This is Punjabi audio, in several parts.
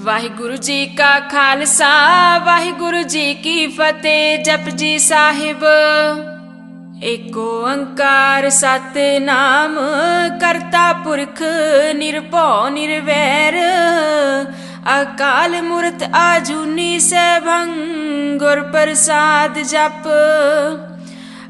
ਵਾਹਿਗੁਰੂ ਜੀ ਕਾ ਖਾਲਸਾ, ਵਾਹਿਗੁਰੂ ਜੀ ਕੀ ਫਤਿਹ, ਜਪ ਜੀ ਸਾਹਿਬ। ਏਕ ਓੰਕਾਰ ਸਤਨਾਮ, ਕਰਤਾ ਪੁਰਖ ਨਿਰਭਉ ਨਿਰਵੈਰ। ਅਕਾਲ ਮੂਰਤ ਆਜੂਨੀ ਸੈਭੰ ਗੁਰ ਪ੍ਰਸਾਦ ਜਪ।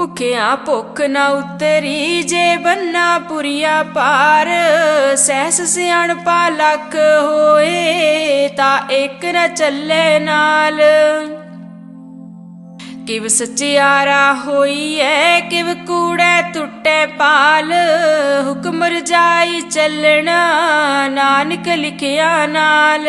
ਭੁਖਿਆ ਭੁੱਖ ਨਾ ਉਤਰੀ, ਜੇ ਬੰਨਾ ਪੁਰੀਆ ਪਾਰ, ਸਹਿਸ ਸਿਆਣਪਾ ਲੱਖ ਹੋਏ, ਤਾਂ ਇੱਕ ਨਾ ਚੱਲੇ ਨਾਲ। ਕਿਵ ਸਚਿਆਰਾ ਹੋਈ ਐ ਕਿਵ ਕੂੜੈ ਟੁੱਟੈ ਪਾਲ, ਹੁਕਮ ਰਜਾਈ ਚੱਲਣਾ, ਨਾਨਕ ਲਿਖਿਆ ਨਾਲ।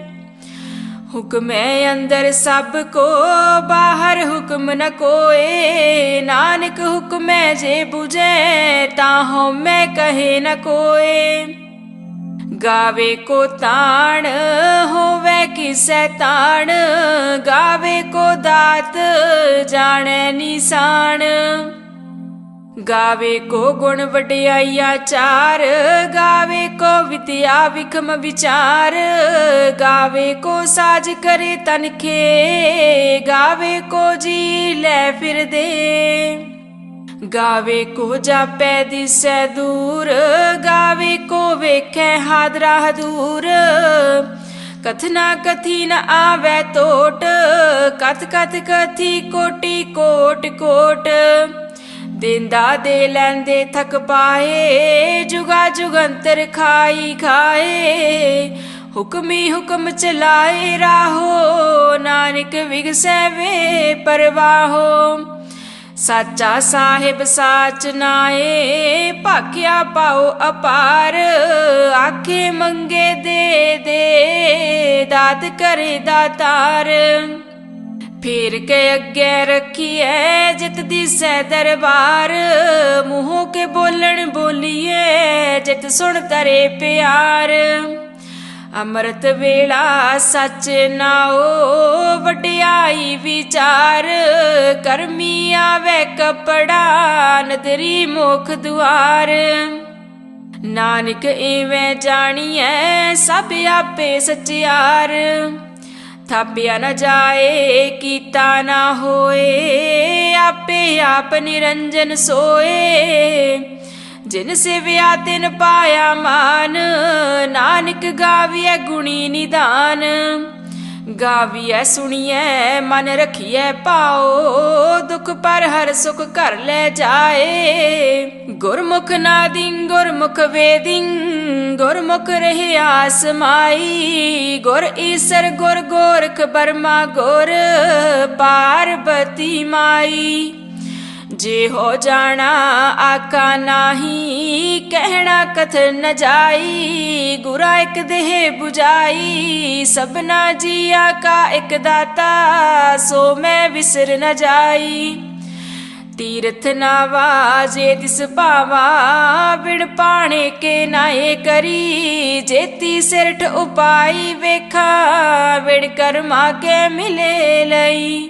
ਹੁਕਮੈ ਅੰਦਰ ਸਭ ਕੋ, ਬਾਹਰ ਹੁਕਮ ਨ ਕੋਏ। ਨਾਨਕ ਹੁਕਮੈ ਜੇ 부ਜੈ ਤਾਂ ਹਉਮੈ ਕਹੇ ਨ ਕੋਏ। ਗਾਵੇ ਕੋ ਤਾਣ, ਹੋਵੇ ਕਿਸੈ ਤਾਣ। ਗਾਵੇ ਕੋ ਦਾਤ, ਜਾਣੈ ਨਿਸ਼ਾਨ। ਗਾਵੇ ਕੋ ਗੁਣ ਵਡਿਆਈਆ ਚਾਰ, ਗਾਵੇ ਕੋ ਵਿਦਿਆ ਵਿਖਮ ਵਿਚਾਰ, ਗਾਵੇ ਕੋ ਸਾਜ ਕਰੇ ਤਨਖੇ ਗਾਵੇ ਕੋ ਜੀ ਲੈ ਫਿਰਦੇ। ਗਾਵੇ ਕੋ ਜਾਪੈ ਦਿਸੈ ਦੂਰ, ਗਾਵੇ ਕੋ ਵੇਖੈ ਹਾਦਰਾ ਹਦੂਰ। ਕਥਨਾ ਕਥੀ ਨ ਆਵੈ ਟੋਟ ਕਥ ਕਥ ਕਥੀ ਕੋਟੀ ਕੋਟ ਕੋਟ। ਦਿੰਦਾ ਦੇ ਲੈਂਦੇ ਥਕ ਪਾਏ, ਜੁਗਾ ਜੁਗੰਤਰ ਖਾਈ ਖਾਏ। ਹੁਕਮੀ ਹੁਕਮ ਚਲਾਏ ਰਾਹੋ, ਨਾਨਕ ਵਿਗਸੈ ਵੇ ਪਰਵਾਹੋ। ਸਾਚਾ ਸਾਹਿਬ ਸਾਚ ਨਾਏ ਭਾਖਿਆ ਪਾਉ ਅਪਾਰ। ਆਖੇ ਮੰਗੇ ਦੇ ਦੇ, ਦਾਤ ਕਰੇ ਦਾਤਾਰ। ਫੇਰ ਕੇ ਅੱਗੇ ਰੱਖੀਏ ਜਿਤ ਦੀ ਸੈ ਦਰਬਾਰ। ਮੂੰਹੋਂ ਕੇ ਬੋਲਣ ਬੋਲੀਏ ਜਿਤ ਸੁਣ ਤਰੇ ਪਿਆਰ। ਅੰਮ੍ਰਿਤ ਵੇਲਾ ਸੱਚ ਨਾਓ ਵਡਿਆਈ ਵਿਚਾਰ। ਕਰਮੀ ਆਵੇ ਕਪੜਾ, ਨਦਰੀ ਮੁਖ ਦੁਆਰ। ਨਾਨਕ ਏਵੇਂ ਜਾਣੀਐ ਸਭ ਆਪੇ ਸਚਿਆਰ। ਥਾਪਿਆ ਨਾ ਜਾਏ, ਕੀਤਾ ਨਾ ਹੋਏ, ਆਪੇ ਆਪ ਨਿਰੰਜਨ ਸੋਏ। ਜਿਨ ਸਿਵਿਆ ਤਿਨ ਪਾਇਆ ਮਾਨ, ਨਾਨਕ ਗਾਵੀਐ ਗੁਣੀ ਨਿਦਾਨ। ਗਾਵੀਐ, ਸੁਣੀਐ, ਮਨ ਰਖੀਐ, ਪਾਓ, ਦੁਖ ਪਰ ਹਰ ਸੁਖ ਘਰ ਲੈ ਜਾਏ। ਗੁਰਮੁਖ ਨਾਦਿੰ, ਗੁਰਮੁਖ ਵੇਦਿੰ, ਗੁਰਮੁਖ ਰਹਿ ਆਸਮਾਈ ਗੁਰ ਈਸਰ, ਗੁਰ ਗੋਰਖ, ਬਰਮਾ, ਗੁਰ ਪਾਰਬਤੀ ਮਾਈ। ਜੇ ਹੋ ਜਾਣਾ ਆਕਾ ਨਾਹੀ, ਕਹਿਣਾ ਕਥਨ ਨ ਜਾਈ, ਗੁਰਾ ਇੱਕ ਦੇਹ 부ਜਾਈ ਸਭਨਾ ਜੀਆ ਕਾ ਇੱਕ ਦਾਤਾ, ਸੋ ਮੈਂ ਵਿਸਰ ਨ ਜਾਈ। ਤੀਰਥ ਨਾਵਾ ਜੇ ਤਿਸ ਭਾਵਾ ਵਿਣ ਪਾਣੇ ਕੇ ਨਾਏ ਕਰੀ, ਜੇਤੀ ਸਿਰਠ ਉਪਾਈ ਵੇਖਾ ਵਿਣ ਕਰਮਾ ਕੇ ਮਿਲੇ ਲਈ।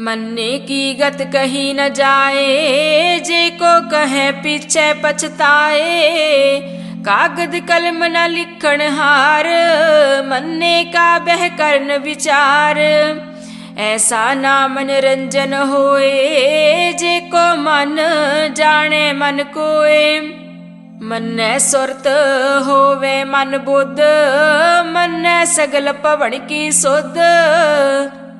ਮੰਨੇ ਕੀ ਗਤ ਕਹੀ ਨ ਜਾਏ, ਜੇ ਕੋ ਕਹੇ ਪਿਛੇ ਪਛਤਾਏ। ਕਾਗਦ ਕਲਮ ਨ ਲਿਖਣ ਹਾਰ, ਮੰਨੇ ਕਾ ਬਹਿ ਕਰਨ ਵਿਚਾਰ। ਐਸਾ ਨਾ ਮਨੋਰੰਜਨ ਹੋਏ, ਜੇ ਕੋ ਮਨ ਜਾਣੇ ਮਨ ਕੋਏ। ਮੰਨੈ ਸੁਰਤ ਹੋਵੇ ਮਨ ਬੁੱਧ, ਮੰਨੈ ਸਗਲ ਭਵਨ ਕੀ ਸੁਧ।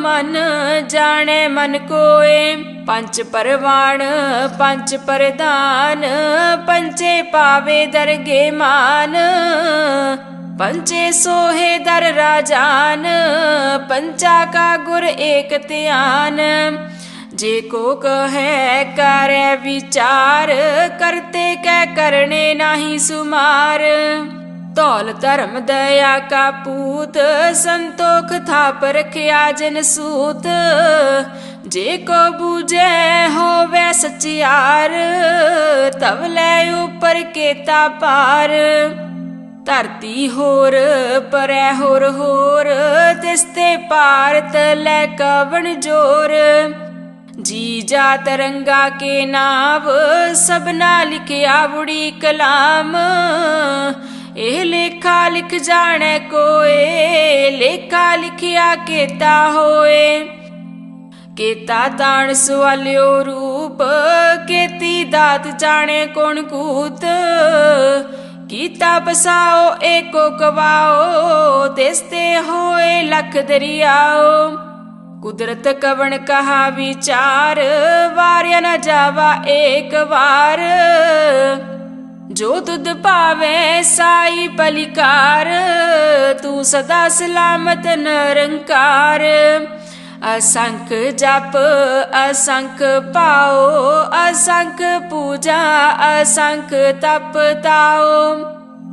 ਮਨ ਜਾਣੇ ਮਨ ਕੋਏ, ਪੰਜ ਪਰਵਾਣ, ਪੰਜ ਪਰਦਾਨ ਪੰਚੇ ਪਾਵੇ ਦਰਗੇ ਮਾਨ ਪੰਚੇ ਸੋਹੇ ਦਰ ਰਾਜਾਨ ਪੰਚਾ ਕਾ ਗੁਰ ਏਕ ਧਿਆਨ। ਜੇ ਕੋ ਕਹੈ ਕਰੈ ਵਿਚਾਰ, ਕਰਤੇ ਕੈ ਕਰਨੇ ਨਾਹੀ ਸੁਮਾਰ। ਧੌਲ ਧਰਮ ਦਇਆ ਕਾ ਪੂਤ, ਸੰਤੋਖ ਥਾਪ ਰਖਿਆ ਜਨ ਸੂਤ। ਜੇ ਕੋ ਬੂਝੈ ਹੋਵੇ ਸਚਿਆਰ ਤਵ ਲੈ ਉਪਰ ਕੇਤਾ ਪਾਰ ਧਰਤੀ ਹੋਰ, ਪਰੈ ਹੋਰ ਹੋਰ, ਤਿਸ ਤੇ ਪਾਰਤ ਲੈ ਕਵਣ ਜੋਰ। ਜੀ ਜਾ ਤਰੰਗਾ ਕੇ ਨਾਵ, ਸਭਨਾ ਲਿਖਿਆ ਬੁੜੀ ਕਲਾਮ। ਇਹ ਲੇਖਾ ਲਿਖ ਜਾਣੈ ਕੋਏ, ਲੇਖਾ ਲਿਖਿਆ ਕੇਤਾ ਹੋਏ। ਕੇਤਾ ਤਾਣ ਸਵਾਲਿਓ ਰੂਪ, ਕੇਤੀ ਦਾਤ ਜਾਣੇ ਕੋਣ ਕੂਤ। ਕੀਤਾ ਬਸਾਓ, ਏਕੋ ਕਵਾਓ ਤਿਸ ਤੇ ਹੋਏ ਲਖ ਦਰਿਆਓ। ਕੁਦਰਤ ਕਵਣ ਕਹਾ ਵਿਚਾਰ, ਵਾਰਿਆ ਨਾ ਜਾਵਾ ਏਕ ਵਾਰ। ਜੋ ਤੁਧ ਭਾਵੇ ਸਾਈ ਪਲਿਕਾਰ ਤੂੰ ਸਦਾ ਸਲਾਮਤ ਨਿਰੰਕਾਰ। ਅਸੰਖ ਜਪ, ਅਸੰਖ ਪਾਓ, ਅਸੰਖ ਪੂਜਾ, ਅਸੰਖ ਤਪ ਤਾਓ।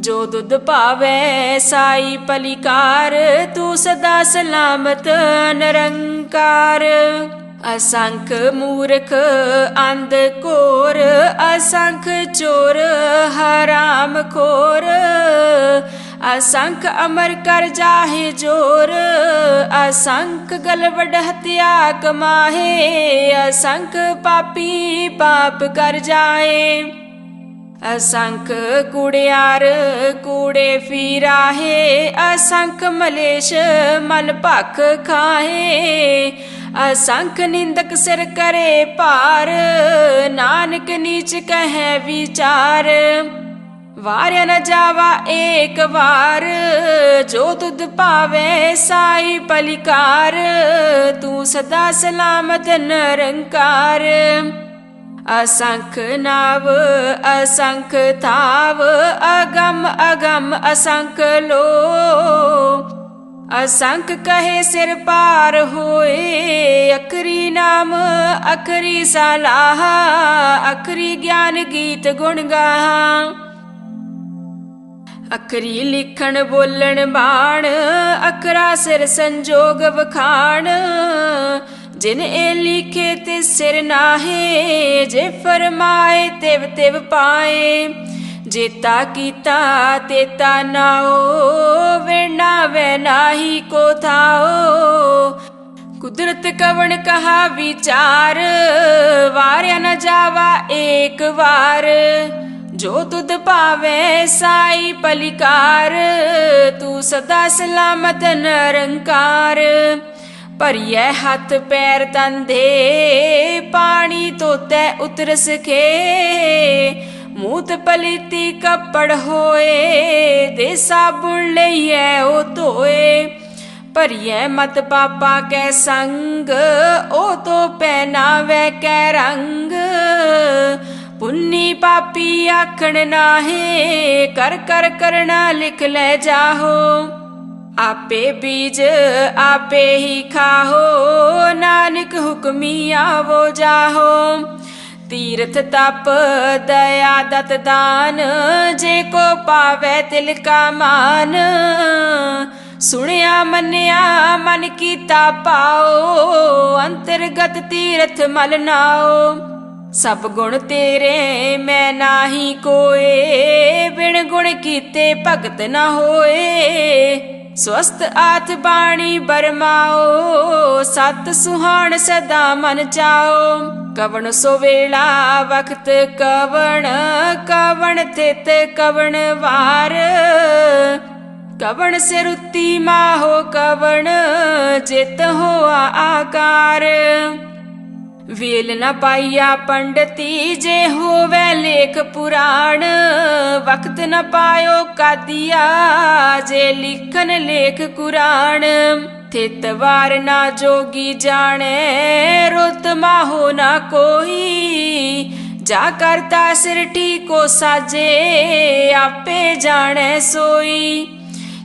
ਜੋ ਦੁੱਧ ਭਾਵੈ ਸਾਈ ਪਲਿਕਾਰ, ਤੂੰ ਸਦਾ ਸਲਾਮਤ ਨਿਰੰਕਾਰ ਅਸੰਖ ਮੂਰਖ ਅੰਧ ਕੋਰ ਅਸੰਖ ਚੋਰ ਹਰਾਮ ਖੋਰ। ਅਸੰਖ ਅਮਰ ਕਰ ਜਾਹੇ ਜੋਰ, ਅਸੰਖ ਗਲਵਡ ਹਤਿਆ ਕਮਾਹੇ ਅਸੰਖ ਪਾਪੀ ਪਾਪ ਕਰ ਜਾਏ। ਅਸੰਖ ਕੁੜਿਆਰ ਕੂੜੇ ਫੀਰਾਹੇ, ਅਸੰਖ ਮਲੇਸ਼ ਮਲ ਭਖ ਖਾਹੇ। ਅਸੰਖ ਨਿੰਦਕ ਸਿਰ ਕਰੇ ਭਾਰ, ਨਾਨਕ ਨੀਚ ਕਹੈ ਵਿਚਾਰ। ਵਾਰਿਆ ਨ ਜਾਵਾ ਏਕ ਵਾਰ, ਜੋ ਤੁਧ ਭਾਵੇ ਸਾਈ ਪਲਿਕਾਰ ਤੂੰ ਸਦਾ ਸਲਾਮਤ ਨਿਰੰਕਾਰ। ਅਸੰਖ ਨਾਵ, ਅਸੰਖ ਥਾਵ, ਅਗਮ ਅਗਮ ਅਸੰਖ ਲੋ। ਅਸੰਖ ਕਹੇ ਸਿਰ ਪਾਰ ਹੋਏ, ਅਖਰੀ ਨਾਮ, ਅਖਰੀ ਸਲਾਹ, ਅਖਰੀ ਗਿਆਨ ਗੀਤ ਗੁਣ ਗਾਹਾਂ। ਅਖਰੀ ਲਿਖਣ, ਬੋਲਣ, ਬਾਣ, ਅਖਰਾ ਸਿਰ ਸੰਜੋਗ ਵਖਾਣ। ਜਿਨ ਇਹ ਲਿਖੇ ਤੇ ਸਿਰ ਨਾਹੇ, ਜੇ ਫਰਮਾਏ ਤਿਵ ਤਿਵ ਪਾਏ। ਜੇਤਾ ਕੀਤਾ ਤੇਤਾ ਨਾਓ ਵੇਣਾ ਵੇ ਨਾਹੀ ਕੋ ਥਾਓ। ਕੁਦਰਤ ਕਵਣ ਕਹਾ ਵਿਚਾਰ, ਵਾਰਿਆ ਨ ਜਾਵਾ ਏਕ ਵਾਰ। ਜੋ ਤੁਧ ਭਾਵੇ ਸਾਈ ਪਲਿਕਾਰ, ਤੂੰ ਸਦਾ ਸਲਾਮਤ ਨਰੰਕਾਰ। ਭਰੀਐ ਹੱਥ ਪੈਰ ਤੰਦੇ ਪਾਣੀ ਤੋਤੈ ਉਤਰ ਸਖੇ ਮੂਤ ਪਲੀਤੀ ਕੱਪੜ ਹੋਏ ਦੇ ਸਾਬੁਣ ਲਈਐ ਉਹ ਧੋਏ। ਭਰੀਐ ਮਤ ਪਾਪਾ ਕੈ ਸੰਗ ਉਹ ਤੋ ਪਹਿਨਾਵੇ ਕੈ ਰੰਗ। ਪੁੰਨੀ ਪਾਪੀ ਆਖਣ ਨਾਹੇ, ਕਰ ਕਰ ਕਰਣਾ ਲਿਖ ਲੈ ਜਾਹੋ। ਆਪੇ ਬੀਜ ਆਪੇ ਹੀ ਖਾਹੋ, ਨਾਨਕ ਹੁਕਮੀ ਆਵੋ ਜਾਹੋ। ਤੀਰਥ ਤਪ, ਦਇਆ ਦਤ ਦਾਨ, ਜੇ ਕੋ ਪਾਵੇ ਤਿਲ ਕਾ ਮਾਨ। ਸੁਣਿਆ ਮੰਨਿਆ ਮਨ ਕੀਤਾ ਪਾਓ, ਅੰਤਰਗਤ ਤੀਰਥ ਮਲ ਨਾਓ। ਸਭ ਗੁਣ ਤੇਰੇ ਮੈਂ ਨਾਹੀ ਕੋਏ, ਬਿਨ ਗੁਣ ਕੀਤੇ ਭਗਤ ਨਾ ਹੋਏ। ਸਵਸਤ ਆਥ ਬਾਣੀ ਬਰਮਾਓ, ਸਤ ਸੁਹਾਣ ਸਦਾ ਮਨ ਚਾਓ। ਕਵਣ ਸੋ ਵੇਲਾ ਵਕਤ ਕਵਣ ਕਵਣ ਥਿਤ ਕਵਣ ਵਾਰ। ਕਵਣ ਸਿਰੁੱਤੀ ਮਾਹੋ ਕਵਣ, ਜਿਤ ਹੋਆ ਆਕਾਰ। ਵੇਲ ਨਾ ਪਾਈਆ ਪੰਡਤੀ ਜੇ ਹੋਵੇ ਲੇਖ ਪੁਰਾਣ, ਵਕਤ ਨ ਪਾਇਓ ਕਾਦੀਆ ਜੇ ਲਿਖਨ ਲੇਖ ਕੁਰਾਨ ਥਿਤ ਵਾਰ ਨਾ ਜੋਗੀ ਜਾਣੇ ਰੁਤਮਾ ਹੋ ਨਾ ਕੋਈ। ਜਾ ਕਰਤਾ ਸਿਰ ਕੋ ਸਾਜੇ, ਆਪੇ ਜਾਣੇ ਸੋਈ।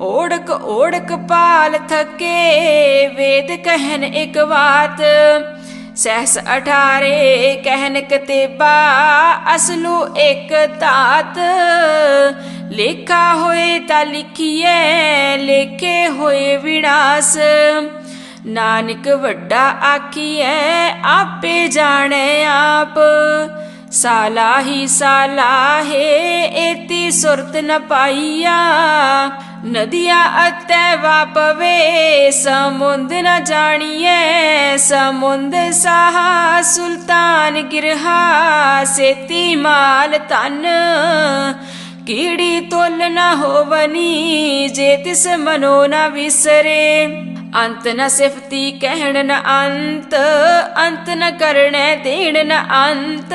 ਓੜਕ ਓੜਕ ਪਾਲ ਥਕੇ, ਵੇਦ ਕਹਿਨ ਇੱਕ ਬਾਤ ਸਹਸ ਅਠਾਰੇ ਕਹਿਨ ਕਤੇਬਾ, ਅਸਲੂ ਇੱਕ ਤਾਤ ਲੇਖਾ ਹੋਏ ਤਾਂ ਲਿਖੀਏ ਲੇਖੇ ਹੋਏ ਵਿਨਾਸ਼ ਨਾਨਕ ਵੱਡਾ ਆਖੀਐ, ਆਪੇ ਜਾਣੈ ਆਪ। ਸਾਲਾਹੀ ਸਾਲਾਹੇ, ਏਤੀ ਸੁਰਤ ਨ ਪਾਈਆ। ਨਦੀਆਂ ਅਤੈ ਵਾਪਵੇ, ਸਮੁੰਦ ਨ ਜਾਣੀਐ, ਸਮੁੰਦ ਸਾਹਾ ਸੁਲਤਾਨ ਗਿਰਹਾ, ਸੇਤੀ ਮਾਲ ਤਨ ਕੀੜੀ ਤੁਲ ਨਾ ਹੋਵਨੀ, ਜੇ ਤਿਸ ਮਨੋ ਨਾ ਵਿਸਰੇ। ਅੰਤ ਨ ਸਿਫਤੀ ਕਹਿਣ ਨ ਅੰਤ ਅੰਤ ਨ ਕਰਣੈ ਦੇਣ ਨ ਅੰਤ।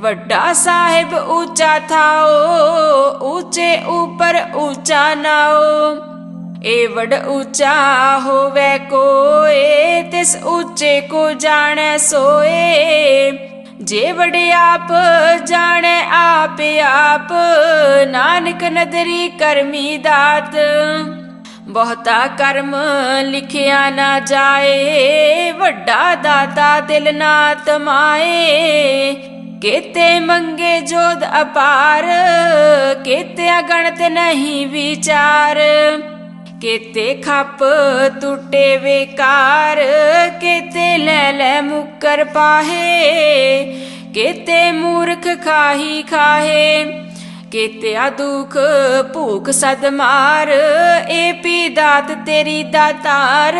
ਵੱਡਾ ਸਾਹਿਬ ਉੱਚਾ ਥਾਓ, ਉੱਚੇ ਉਪਰ ਉੱਚਾ ਨਾਓ। ਏ ਵਡ ਉੱਚਾ ਹੋਵੇ ਕੋਏ, ਤਿਸ ਉੱਚੇ ਕੋ ਜਾਣੈ ਸੋਏ। ਜੇ ਵਡ ਆਪ ਜਾਣੈ ਆਪ ਆਪ, ਨਾਨਕ ਨਦਰੀ ਕਰਮੀ ਦਾਤ। ਬਹੁਤਾ ਕਰਮ ਲਿਖਿਆ ਨਾ ਜਾਏ, ਵੱਡਾ ਦਾਤਾ ਦਿਲ ਨਾ ਤਮਾਏ। ਕੀਤੇ ਮੰਗੇ ਜੋਦ ਅਪਾਰ ਕੀਤੇ ਅਗਣਤ ਨਹੀਂ ਵਿਚਾਰ। ਕੀਤੇ ਖੱਪ ਟੁੱਟੇ ਵੇਕਾਰ, ਕੀਤੇ ਲੈ ਲੈ ਮੁਕਰ ਪਾਹੇ। ਕੇਤੇ ਮੂਰਖ ਖਾਹੀ ਖਾਹੇ, ਕੀਤਿਆ ਦੁਖ ਭੂਖ ਸਦ ਏ ਪੀ ਦਾਤ ਤੇਰੀ ਦਾਤਾਰ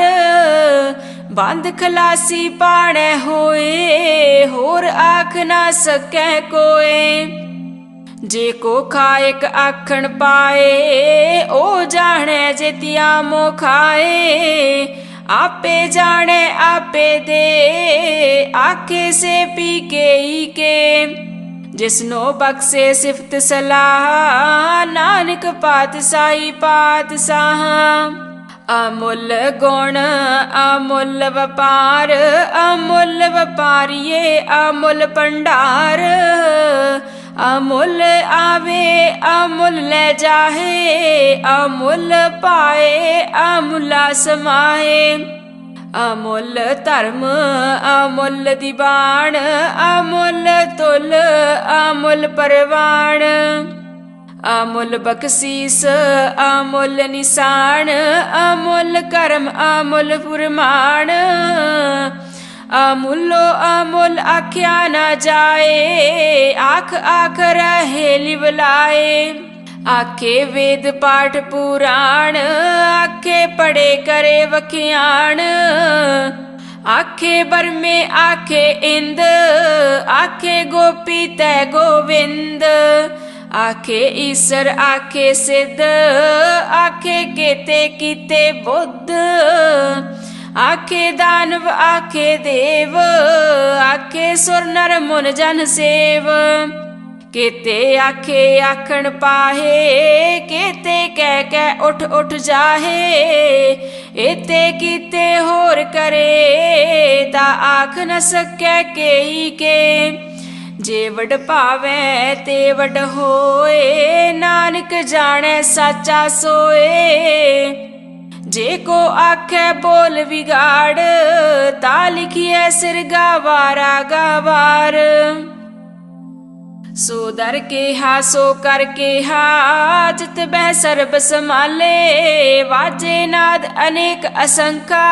ਬੰਦ ਖਲਾਸੀ ਪਾਣੈ ਹੋਏ, ਹੋਰ ਆਖ ਨਾ ਸਕੈ ਕੋਏ। ਜੇ ਕੋ ਖਾਇਕ ਆਖਣ ਪਾਏ ਉਹ ਜਾਣੈ ਜਿਤਿਆ ਮੋ ਖਾਏ। ਆਪੇ ਜਾਣੈ, ਆਪੇ ਦੇ, ਆਖੇ ਸੇ ਪੀ ਕੇ ਹੀ ਕੇ। ਜਿਸਨੋ ਬਖਸ਼ੇ ਸਿਫਤ ਸਲਾਹ, ਨਾਨਕ ਪਾਤਸ਼ਾਹੀ ਪਾਤਸ਼ਾਹ। ਅਮੁੱਲ ਗੁਣ, ਅਮੁੱਲ ਵਪਾਰ, ਅਮੁੱਲ ਵਪਾਰੀਏ, ਅਮੁੱਲ ਭੰਡਾਰ। ਅਮੁੱਲ ਆਵੇ, ਅਮੁੱਲ ਲੈ ਜਾਹੇ, ਅਮੁੱਲ ਪਾਏ, ਅਮੁੱਲਾ ਸਮਾਏ। ਅਮੁੱਲ ਧਰਮ, ਅਮੁੱਲ ਦੀਵਾਨ, ਅਮੁੱਲ ਤੁਲ, ਅਮੁੱਲ ਪਰਵਾਨ। ਅਮੁੱਲ ਬਖਸ਼ੀਸ, ਅਮੁੱਲ ਨਿਸ਼ਾਨ, ਅਮੁੱਲ ਕਰਮ, ਅਮੁੱਲ ਫੁਰਮਾਨ। ਅਮੁੱਲੋ ਅਮੁੱਲ ਆਖਿਆ ਨਾ ਜਾਏ, ਆਖ ਆਖ ਰਹੇ ਲਿਵਲਾਏ ਆਖੇ ਵੇਦ ਪਾਠ ਪੁਰਾਣ, ਆਖੇ ਪੜੇ ਕਰੇ ਵਖਿਆਣ। ਆਖੇ ਬਰਮੇ ਆਖੇ ਇੰਦ, ਆਖੇ ਗੋਪੀ ਤੈ ਗੋਵਿੰਦ। ਆਖੇ ਈਸਰ, ਆਖੇ ਸਿੱਧ, ਆਖੇ ਕੇਤੇ ਕੀਤੇ ਬੁੱਧ। ਆਖੇ ਦਾਨਵ, ਆਖੇ ਦੇਵ, ਆਖੇ ਸੁਰ ਨਰ ਮੁਨ ਜਨ ਸੇਵ। ਕੀਤੇ ਆਖੇ ਆਖਣ ਪਾਹੇ, ਕੀਤੇ ਕਹਿ ਕਹਿ ਉਠ ਉਠ ਜਾਹੇ। ਇਤੇ ਕੀਤੇ ਹੋਰ ਕਰੇ, ਤਾਂ ਆਖ ਨ ਸਕੈ ਕੇਈ ਕੇ। ਜੇ ਵਡ ਭਾਵੈ ਤੇ ਵਡ ਹੋਏ, ਨਾਨਕ ਜਾਣੈ ਸਾਚਾ ਸੋਏ। ਜੇ ਕੋ ਆਖੇ ਬੋਲ ਵਿਗਾੜ, ਤਾ ਲਿਖੀਐ ਸਿਰ ਗਾਵਾਰਾ ਗਾਵਾਰ। ਸੋ ਦਰ ਕੇ ਹਾਸੋ ਕਰ ਕੇ ਜਿਤ ਬਹਿ ਸਰਬ ਸਮਾਲੇ ਵਾਜੇ ਨਾਦ ਅਨੇਕ ਅਸੰਖਾ,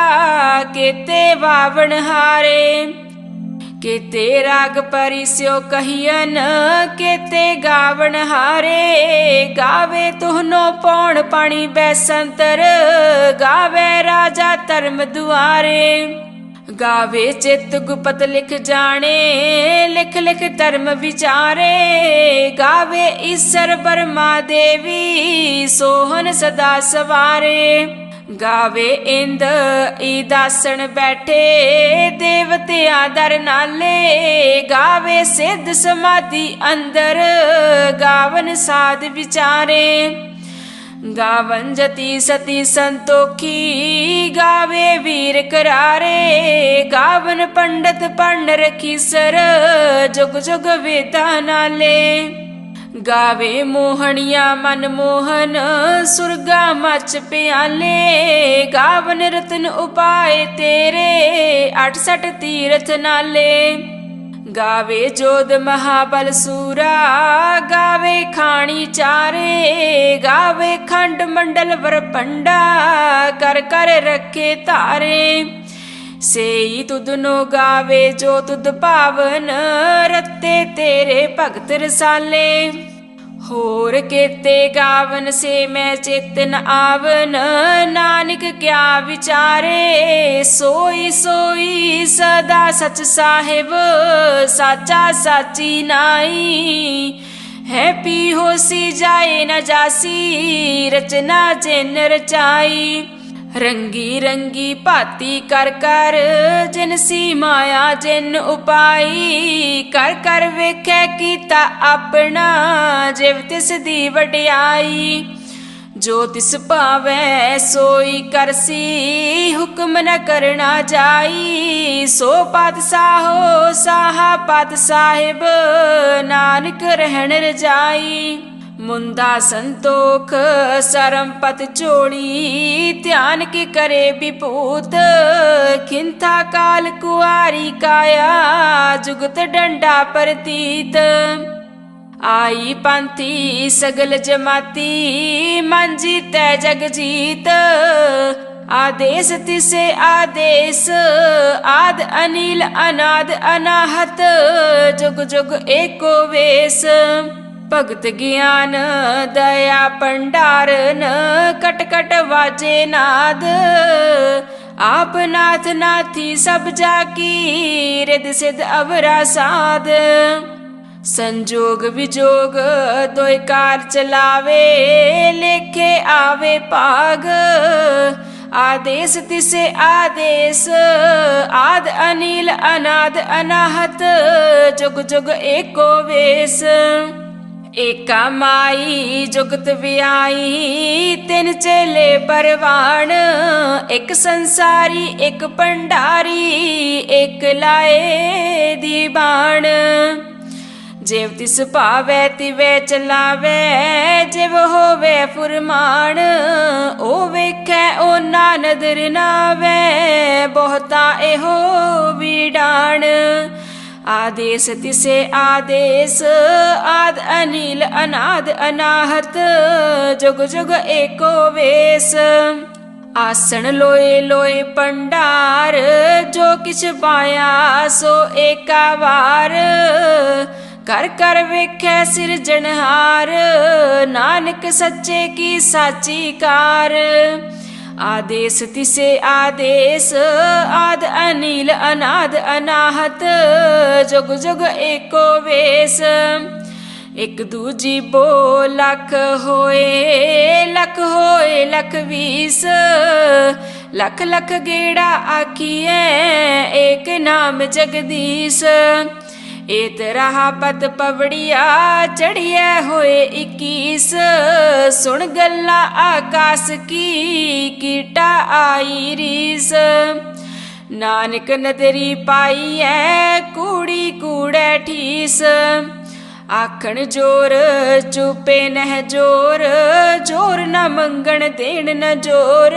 ਕੀਤੇ ਵਾਵਣ ਹਾਰੇ। ਕੀਤੇ ਰਾਗ ਪਰਿਸਿਓ ਕਹੀਨ ਕੀਤੇ ਗਾਵਣ ਹਾਰੇ। ਗਾਵੇ ਤੁਹਨੋ ਪੌਣ ਪਾਣੀ ਬੈਸੰਤਰ, ਗਾਵੇ ਰਾਜਾ ਧਰਮ ਦੁਆਰੇ। ਗਾਵੇ ਚਿਤ ਗੁਪਤ ਲਿਖ ਜਾਣੇ, ਲਿਖ ਲਿਖ ਧਰਮ ਵਿਚਾਰੇ। ਗਾਵੇ ਈਸ਼ਰ ਬਰਮਾ ਦੇਵੀ ਸੋਹਨ ਸਦਾ ਸਵਾਰੇ। ਗਾਵੇ ਇੰਦ ਈ ਦਾਸਣ ਬੈਠੇ ਦੇਵਤਿਆਂ ਦਰ ਨਾਲੇ। ਗਾਵੇ ਸਿੱਧ ਸਮਾਧੀ ਅੰਦਰ, ਗਾਵਨ ਸਾਧ ਵਿਚਾਰੇ। ਗਾਵਨ ਜਤੀ ਸਤੀ ਸੰਤੋਖੀ, ਗਾਵੇ ਵੀਰ ਕਰਾਰੇ। ਗਾਵਨ ਪੰਡਤ ਪੰਡ ਰਖੀਸਰ ਜੁਗ ਜੁਗ ਵੇਦਾਂ ਨਾਲੇ। ਗਾਵੇ ਮੋਹਣੀਆਂ ਮਨ ਮੋਹਨ, ਸੁਰਗਾ ਮਚ ਪਿਆਲੇ। ਗਾਵਨ ਰਤਨ ਉਪਾਏ ਤੇਰੇ 68 ਤੀਰਥ ਨਾਲੇ। ਗਾਵੇ ਜੋਦ ਮਹਾਬਲ ਸੂਰਾ, ਗਾਵੇ ਖਾਣੀ ਚਾਰੇ। ਗਾਵੇ ਖੰਡ ਮੰਡਲ ਵਰਪੰਡਾ ਕਰ ਕਰ ਰੱਖੇ ਧਾਰੇ। ਸੇਈ ਤੁਧਨੋ ਗਾਵੇ ਜੋ ਤੁਧ ਭਾਵਨ, ਰੱਤੇ ਤੇਰੇ ਭਗਤ ਰਸਾਲੇ। ਹੋਰ ਕੀਤੇ ਗਾਵਨ ਸੇ ਮੈਂ ਚੇਤਨ ਆਵਨ, ਨਾਨਕ ਕਿਆ ਵਿਚਾਰੇ? ਸੋਈ ਸੋਈ ਸਦਾ ਸਚ ਸਾਹਿਬ, ਸਾਚਾ ਸਾਚੀ ਨਾਈ। ਹੈ ਪੀ ਹੋਸੀ ਜਾਏ ਨਾ ਜਾਸੀ, ਰਚਨਾ ਜਿਨ ਰਚਾਈ। ਰੰਗੀ ਰੰਗੀ ਭਾਤੀ ਕਰ ਕਰ, ਜਿਨ ਸੀ ਮਾਇਆ, ਜਿਨ ਉਪਾਈ। ਕਰ ਕਰ ਵੇਖੈ ਕੀਤਾ ਆਪਣਾ, ਜਿਵ ਤਿਸ ਦੀ ਵਡਿਆਈ। ਜੋ ਤਿਸ ਭਾਵੈ, ਸੋਈ ਕਰਸੀ ਹੁਕਮ ਨ ਕਰਨਾ ਜਾਈ। ਸੋ ਪਾਤਸ਼ਾਹੋ ਸਾਹਾ ਪਤ ਸਾਹਿਬ ਨਾਨਕ ਰਹਿਣ ਰਜਾਈ। ਮੁੰਦਾ ਸੰਤੋਖ, ਸਰਮਪਤ ਝੋਲੀ ਧਿਆਨ ਕੀ ਕਰੇ ਵਿਭੂਤ? ਖਿੰਥਾ ਕਾਲ ਕੁਆਰੀ ਕਾਇਆ, ਜੁਗਤ ਡੰਡਾ ਪ੍ਰਤੀਤ। ਆਈ ਪੰਥੀ ਸਗਲ ਜਮਾਤੀ, ਮਨ ਜੀਤੈ ਜਗ ਜੀਤ। ਆਦੇਸ ਤਿਸੇ ਆਦੇਸ, ਆਦ ਅਨੀਲ, ਅਨਾਦ ਅਨਾਹਤ। ਜੁਗ ਜੁਗ ਏਕੋ ਵੇਸ। ਭਗਤ ਗਿਆਨ, ਦਇਆ ਭੰਡਾਰਨ ਕਟ ਕਟ ਵਾਜੇ ਨਾਦ। ਆਪ ਨਾਥ ਨਾਥੀ ਸਭ ਜਾ ਕੀ ਰਿਦ ਸਿਧ ਅਵਰਾ ਸਾਧ ਸੰਜੋਗ ਵਿਜੋਗ ਦੋਇ ਕਾਰ ਚਲਾਵੇ, ਲੇਖੇ ਆਵੇ ਭਾਗ। ਆਦੇਸ ਤਿਸੇ ਆਦੇਸ, ਆਦ ਅਨੀਲ ਅਨਾਦ ਅਨਾਹਤ, ਜੁਗ ਜੁਗ ਏਕੋ ਵੇਸ। ਏਕਾ ਮਾਈ ਜੁਗਤ ਵਿਆਈ, ਤਿੰਨ ਚੇਲੇ ਪਰਵਾਣ। ਇੱਕ ਸੰਸਾਰੀ, ਇੱਕ ਭੰਡਾਰੀ, ਇੱਕ ਲਾਏ ਦੀ ਬਾਣ। ਜਿਵ ਤਿਸ ਭਾਵੈ, ਤਿਵੈ ਚਲਾਵੇ, ਜਿਵ ਹੋਵੇ ਫੁਰਮਾਨ। ਉਹ ਵੇਖੈ ਉਹ ਨਾ ਨਦਰ ਨਾਵੇ, ਬਹੁਤਾ ਇਹੋ ਵਿਡਾਣ। ਆਦੇਸ ਤਿਸੇ ਆਦੇਸ, ਆਦ ਅਨੀਲ, ਅਨਾਦ ਅਨਾਹਤ ਜੁਗ ਜੁਗ ਏਕੋ ਵੇਸ। ਆਸਣ ਲੋਏ ਲੋਏ ਪੰਡਾਰ, ਜੋ ਕਿਛ ਪਾਇਆ ਸੋ ਏਕਾ ਵਾਰ। ਕਰ ਕਰ ਵੇਖੈ ਸਿਰਜਣਹਾਰ ਨਾਨਕ ਸੱਚੇ ਕੀ ਸਾਚੀ ਕਾਰ। ਆਦੇਸ ਤਿਸੇ ਆਦੇਸ ਆਦ ਅਨੀਲ ਅਨਾਦ ਅਨਾਹਤ ਜੁਗ ਜੁਗ ਏਕੋ ਵੇਸ ਇੱਕ ਦੂਜੀ ਬੋ ਲੱਖ ਹੋਏ ਲੱਖ ਹੋਏ ਲੱਖ ਵੀਸ ਲੱਖ ਲੱਖ ਗੇੜਾ ਆਖੀਐ ਏਕ ਨਾਮ ਜਗਦੀਸ਼ ਏ ਤੇਰਾ ਪਤ ਪਵੜੀਆ ਚੜੀਐ ਹੋਏ 21 ਸੁਣ ਗੱਲਾਂ ਆਕਾਸ ਕੀ, ਕੀਟਾ ਆਈ ਰੀਸ। ਨਾਨਕ ਨਦਰੀ ਪਾਈਐ, ਕੂੜੀ ਕੂੜੈ ਠੀਸ। ਆਖਣ ਜੋਰ, ਚੁਪੇ ਨਹਿ ਜੋਰ ਜੋਰ ਨਾ ਮੰਗਣ ਦੇਣ ਨਾ ਜੋਰ।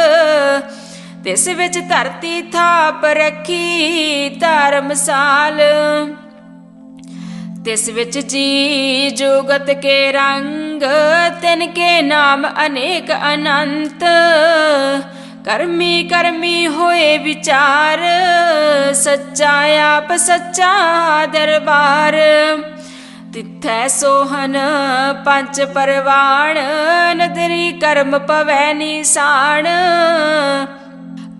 ਤਿਸ ਵਿੱਚ ਧਰਤੀ ਥਾਪ ਰੱਖੀ ਧਰਮਸਾਲ। ਤਿਸ ਵਿੱਚ ਜੀ ਜੁਗਤ ਕੇ ਰੰਗ, ਤਿਨ ਕੇ ਨਾਮ ਅਨੇਕ ਅਨੰਤ। ਕਰਮੀ ਕਰਮੀ ਹੋਏ ਵਿਚਾਰ, ਸੱਚਾ ਆਪ ਸੱਚਾ ਦਰਬਾਰ। ਤਿੱਥੈ ਸੋਹਨ ਪੰਜ ਪਰਵਾਣ, ਨਦਰੀ ਕਰਮ ਪਵੈ ਨਿਸ਼ਾਨ।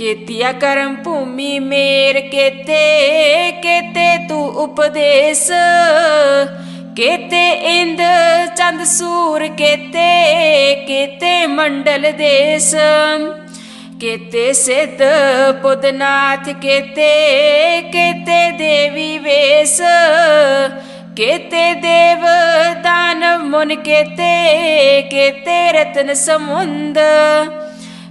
ਕੇਤੀਆ ਕਰਮ ਭੂਮੀ ਮੇਰ ਕੇਤੇ ਕੇਤੇ ਤੂੰ ਉਪਦੇਸ। ਕੇਤੇ ਇੰਦ ਚੰਦ ਸੂਰ ਕੇਤੇ ਕੇਤੇ ਮੰਡਲ ਦੇਸ। ਕੇਤੇ ਸਿੱਧ ਪੁਦਨਾਥ ਕੇਤੇ ਕੇਤੇ ਦੇਵੀ ਵੇਸ। ਕੇਤੇ ਦੇਵ ਦਾਨਵ ਮੁਨ ਕੇਤੇ ਕੇਤੇ ਰਤਨ ਸਮੁੰਦ।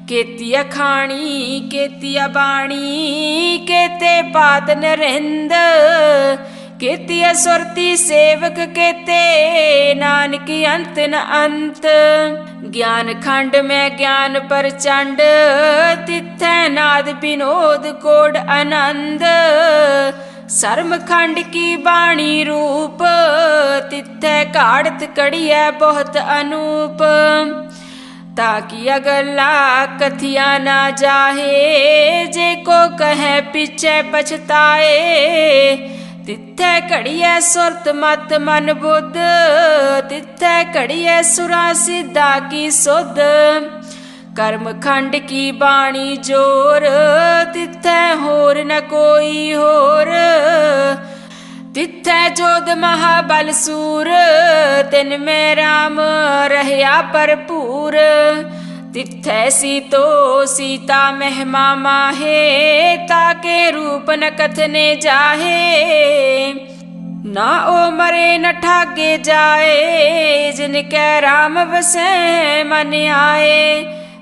ਕੇਤੀਆ ਖਾਣੀ, ਕੇਤੀਆ ਬਾਣੀ, ਕੇਤੇ ਪਾਤ ਨਰਿੰਦ, ਕੇਤੀਆ ਸੁਰਤੀ ਸੇਵਕ ਕੇਤੇ, ਨਾਨਕ ਅੰਤ ਨ ਅੰਤ। ਗਿਆਨ ਖੰਡ ਮੈਂ ਗਿਆਨ ਪ੍ਰਚੰਡ, ਤਿਥੈ ਨਾਦ ਬਿਨੋਦ ਕੋਡ ਆਨੰਦ। ਸਰਮ ਖੰਡ ਕੀ ਬਾਣੀ ਰੂਪ, ਤਿਥੈ ਕਾੜਤ ਕੜੀਐ ਬਹੁਤ ਅਨੂਪ। ਤਾਕਿ ਅਗਲਾ ਕਥਿਆ ਨਾ ਜਾਹੇ ਜੇ ਕੋ ਕਹੈ ਪਿਛੈ ਪਛਤਾਏ ਤਿੱਥੈ ਘੜੀਐ ਸੁਰਤ ਮਤ ਮਨ ਬੁੱਧ ਤਿੱਥੈ ਘੜੀਐ ਸੁਰਾ ਸਿੱਧਾ ਕੀ ਸੁਧ ਕਰਮ ਖੰਡ ਕੀ ਬਾਣੀ ਜੋਰ ਤਿੱਥੈ ਹੋਰ ਨ ਕੋਈ ਹੋਰ ਤਿੱਥੈ ਜੋਦ ਮਹਾਬਲ ਸੂਰ, ਤਿਨ ਮੈਂ ਰਾਮ ਰਹਿਆ ਭਰਪੂਰ। ਤਿੱਥੈ ਸੀਤੋ, ਸੀਤਾ ਮਹਿਮਾ ਮਾਹੇ, ਤਾਕੇ ਰੂਪ ਨ ਕਥਨੇ ਜਾਹੇ। ਨਾ ਉਹ ਮਰੇ, ਨ ਠਾਗੇ ਜਾਏ, ਜਿਨ ਕੈ ਰਾਮ ਵਸੈ ਮਨ ਆਏ।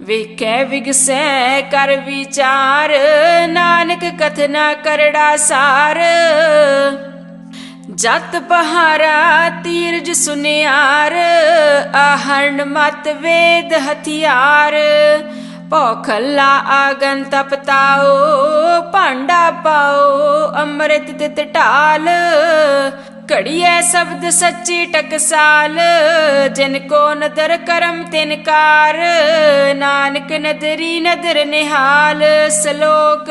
ਵੇਖੈ ਵਿਗਸੈ ਕਰ ਵਿਚਾਰ, ਨਾਨਕ ਕਥਨਾ ਕਰੜਾ ਸਾਰ। ਜਤ ਬਹਾਰਾ ਤੀਰਜ ਸੁਨਿਆਰ ਆਹਰਣ ਮਤ ਵੇਦ ਹਥਿਆਰ। ਭੋਖਲਾ ਆਗਨ ਤਪਤਾਓ, ਭਾਂਡਾ ਪਾਓ, ਅੰਮ੍ਰਿਤ ਤਿਤ ਢਾਲ। ਘੜੀਐ ਸ਼ਬਦ ਸੱਚੀ ਟਕਸਾਲ, ਜਿਨ ਕੋ ਨਦਰ ਕਰਮ ਤਿਨਕਾਰ ਨਾਨਕ ਨਦਰੀ ਨਦਰ ਨਿਹਾਲ, ਸ਼ਲੋਕ